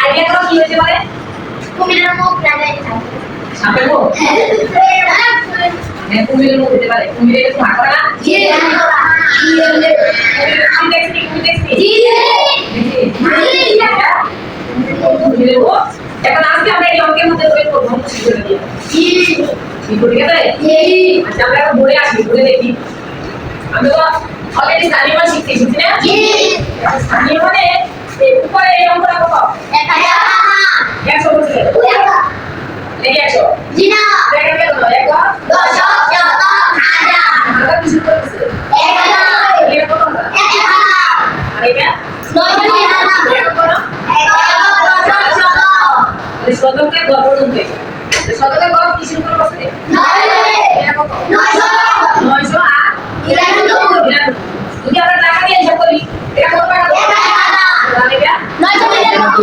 Idea করো কি হতে পারে কুমিরের মুখ লাগাই সাপের মুখ? হ্যাঁ কুমিরের মুখ হতে পারে। কুমিরের একটু ভাগ না। জি আমি দেখছি কুমির দেখছি। জি কুমিরের মুখ? এখন আজকে আমরা এই অঙ্কের মধ্যে তৈরি করব জি। ঠিক ঠিক আছে? জি। আচ্ছা আমরা আসি দেখি। আমি তো অলরেডি স্থানীয় মান শিখছি শিখছি না? জি। স্থানীয় মানে এই উপরে এই অঙ্কটা কত একা একা একশো বলছে দেখি একশো জি না দেখা গেল এক দশক শত হাজার হাজার কিছু করতেছে এক হাজার এটা কত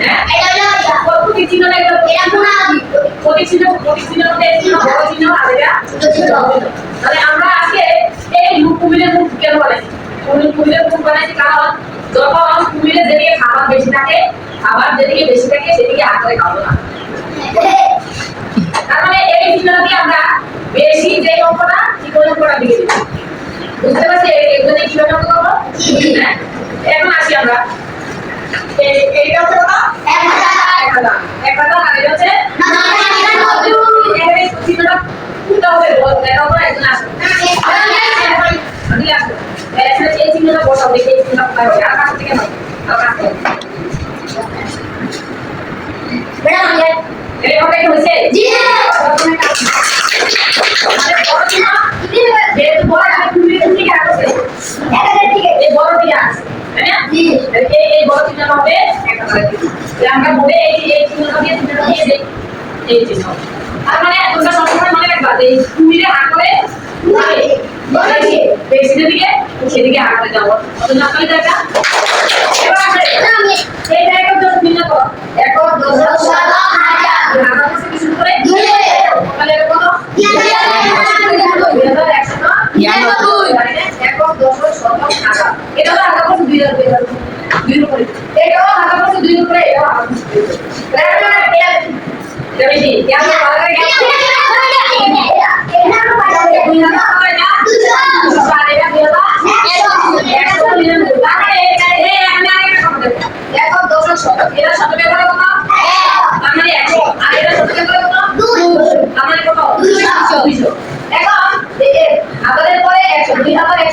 হ্যাঁ মধ্যে চিহ্ন বড় চিহ্ন আর এটা ছোট ছোট তাহলে আমরা আজকে এই কুমিরের মুখ কেন বানাইছি কুমির কুমিরের মুখ বানাইছি কারণ যখন কুমিরের যেদিকে খাবার বেশি থাকে খাবার যেদিকে বেশি থাকে সেদিকে আকারে খাব না মানে এই চিহ্নটা দিয়ে আমরা বেশি যে অঙ্কটা ঠিক ওই অঙ্কটা দিকে দিচ্ছি বুঝতে পারছি এই- এগুলো দিয়ে কীভাবে অঙ্ক করব হ্যাঁ। এখন আসি আমরা এইটা হচ্ছে কত এক হাজার এক হাজার আর এটা হচ্ছে চিহ্নটা খুলতে হবে দেখা হবে একজন আসবে আমি এই চিহ্নটা বসাও এই চিহ্নটা কোথায় আর কাছ থেকে নয় আর কাছ থেকে মানে হবে কি হয়েছে জি আমাদের আমরা এই এই এই মানে মনে সেদিকে হাত করে না করে দেখা এবার আসলে আমি এইটা দশ ভিন্ন করো এক দশ হাজার হাজার থেকে শুরু করে দুই তাহলে এটা কত তিন হাজার দুই হাজার একশো নিরানব্বই এক দশ শত হাজার এটা হলো হাজার বছর দুই হাজার দুই উপরে। এটাও হাজার বছর দুই উপরে, এটাও হাজার পাশে দুই উপরে। এটা এটা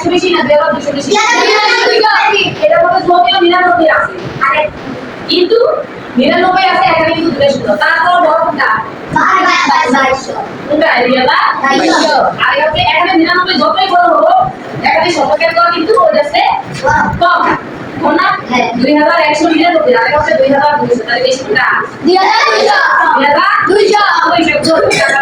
একশো বেশি না হাজার দুশো বেশি। এটা মধ্যে যদিও নিরানব্বই আছে। আগে কিন্তু নিরানব্বই আছে এখানে কিন্তু দুটো শূন্য তারপর। আর হচ্ছে এখানে নিরানব্বই যতই বড় হব এখানে শতকের দর কিন্তু ওই যাচ্ছে কম। কোন না? হ্যাঁ। দুই হাজার একশো নিরানব্বই আর হাজার দুশো তাহলে বেশি কোনটা? দুই হাজার দুইশো। দুইশো। টাকা